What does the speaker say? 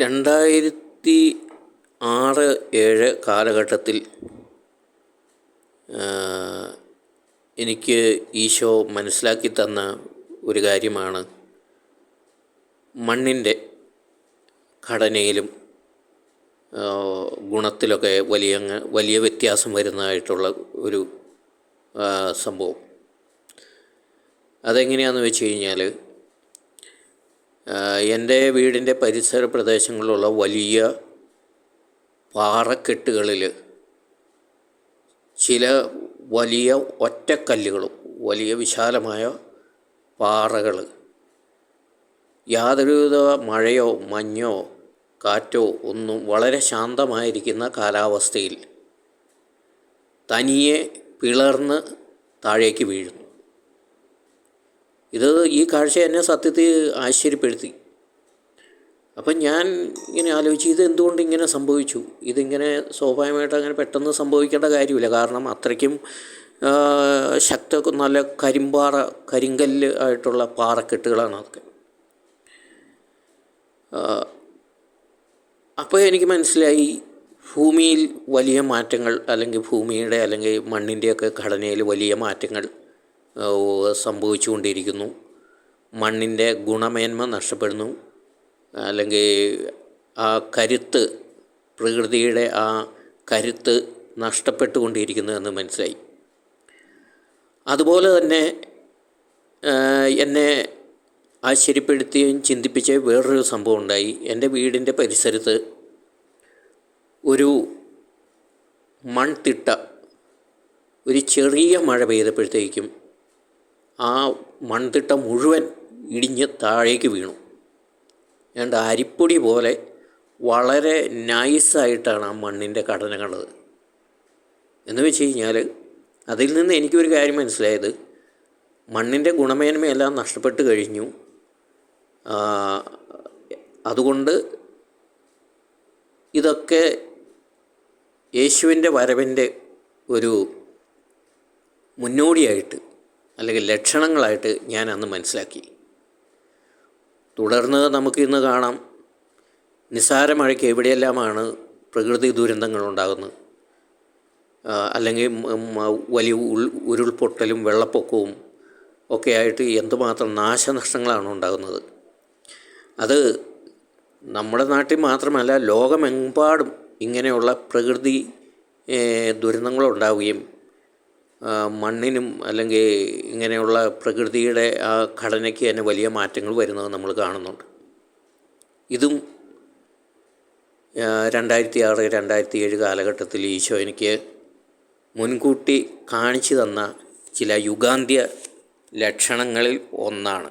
രണ്ടായിരത്തി ആറ് ഏഴ് കാലഘട്ടത്തിൽ എനിക്ക് ഈശോ മനസ്സിലാക്കി തന്ന ഒരു കാര്യമാണ്. മണ്ണിന്റെ ഘടനയിലും ഗുണത്തിലൊക്കെ വലിയ വലിയ വ്യത്യാസം വരുന്നതായിട്ടുള്ള ഒരു സംഭവം. അതെങ്ങനെയാണെന്ന് വെച്ച് കഴിഞ്ഞാൽ എന്റെ വീടിന്റെ പരിസര പ്രദേശങ്ങളിലുള്ള വലിയ പാറക്കെട്ടുകളിൽ ചില വലിയ ഒറ്റക്കല്ലുകളും വലിയ വിശാലമായ പാറകൾ യാതൊരുവിധ മഴയോ മഞ്ഞോ കാറ്റോ ഒന്നും വളരെ ശാന്തമായിരിക്കുന്ന കാലാവസ്ഥയിൽ തനിയെ പിളർന്ന് താഴേക്ക് വീഴുന്നു. ഇത് ഈ കാഴ്ച എന്നെ സത്യത്തിൽ ആശ്ചര്യപ്പെടുത്തി. അപ്പം ഞാൻ ഇങ്ങനെ ആലോചിച്ചു ഇത് എന്തുകൊണ്ട് ഇങ്ങനെ സംഭവിച്ചു? ഇതിങ്ങനെ സ്വാഭാവികമായിട്ട് അങ്ങനെ പെട്ടെന്ന് സംഭവിക്കേണ്ട കാര്യമില്ല. കാരണം അത്രയ്ക്കും ശക്ത നല്ല കരിമ്പാറ കരിങ്കല്ല് ആയിട്ടുള്ള പാറക്കെട്ടുകളാണ് അതൊക്കെ. അപ്പോൾ എനിക്ക് മനസ്സിലായി ഭൂമിയിൽ വലിയ മാറ്റങ്ങൾ അല്ലെങ്കിൽ ഭൂമിയുടെ അല്ലെങ്കിൽ മണ്ണിന്റെയൊക്കെ ഘടനയിൽ വലിയ മാറ്റങ്ങൾ സംഭവിച്ചുകൊണ്ടിരിക്കുന്നു. മണ്ണിന്റെ ഗുണമേന്മ നഷ്ടപ്പെടുന്നു. അല്ലെങ്കിൽ ആ കരുത്ത് പ്രകൃതിയുടെ ആ കരുത്ത് നഷ്ടപ്പെട്ടുകൊണ്ടിരിക്കുന്നു എന്ന് മനസ്സിലായി. അതുപോലെ തന്നെ എന്നെ ആശ്ചര്യപ്പെടുത്തുകയും ചിന്തിപ്പിച്ച വേറൊരു സംഭവം ഉണ്ടായി. എന്റെ വീടിന്റെ പരിസരത്ത് ഒരു മൺതിട്ട ഒരു ചെറിയ മഴ പെയ്തപ്പോഴത്തേക്കും ആ മൺതിട്ട മുഴുവൻ ഇടിഞ്ഞ് താഴേക്ക് വീണു. ഏതാണ്ട് അരിപ്പൊടി പോലെ വളരെ നൈസായിട്ടാണ് ആ മണ്ണിന്റെ ഘടന കണ്ടത്. എന്ന് വെച്ച് കഴിഞ്ഞാൽ അതിൽ നിന്ന് എനിക്കൊരു കാര്യം മനസ്സിലായത്. മണ്ണിന്റെ ഗുണമേന്മയെല്ലാം നഷ്ടപ്പെട്ട് കഴിഞ്ഞു. അതുകൊണ്ട് ഇതൊക്കെ യേശുവിന്റെ വരവിന്റെ ഒരു മുന്നോടിയായിട്ട് അല്ലെങ്കിൽ ലക്ഷണങ്ങളായിട്ട് ഞാൻ അന്ന് മനസ്സിലാക്കി. തുടർന്ന് നമുക്കിന്ന് കാണാം നിസ്സാര മഴയ്ക്ക് എവിടെയെല്ലാമാണ് പ്രകൃതി ദുരന്തങ്ങൾ ഉണ്ടാകുന്നത്. അല്ലെങ്കിൽ വലിയ ഉൾ ഉരുൾപൊട്ടലും വെള്ളപ്പൊക്കവും ഒക്കെ ആയിട്ട് എന്തുമാത്രം നാശനഷ്ടങ്ങളാണ് ഉണ്ടാകുന്നത്. അത് നമ്മുടെ നാട്ടിൽ മാത്രമല്ല ലോകമെമ്പാടും ഇങ്ങനെയുള്ള പ്രകൃതി ദുരന്തങ്ങളുണ്ടാവുകയും മണ്ണിനും അല്ലെങ്കിൽ ഇങ്ങനെയുള്ള പ്രകൃതിയുടെ ആ ഘടനയ്ക്ക് തന്നെ വലിയ മാറ്റങ്ങൾ വരുന്നത് നമ്മൾ കാണുന്നുണ്ട്. ഇതും രണ്ടായിരത്തി ആറ് രണ്ടായിരത്തി ഏഴ് കാലഘട്ടത്തിൽ ഈശോ എനിക്ക് മുൻകൂട്ടി കാണിച്ചു തന്ന ചില യുഗാന്ത്യ ലക്ഷണങ്ങളിൽ ഒന്നാണ്.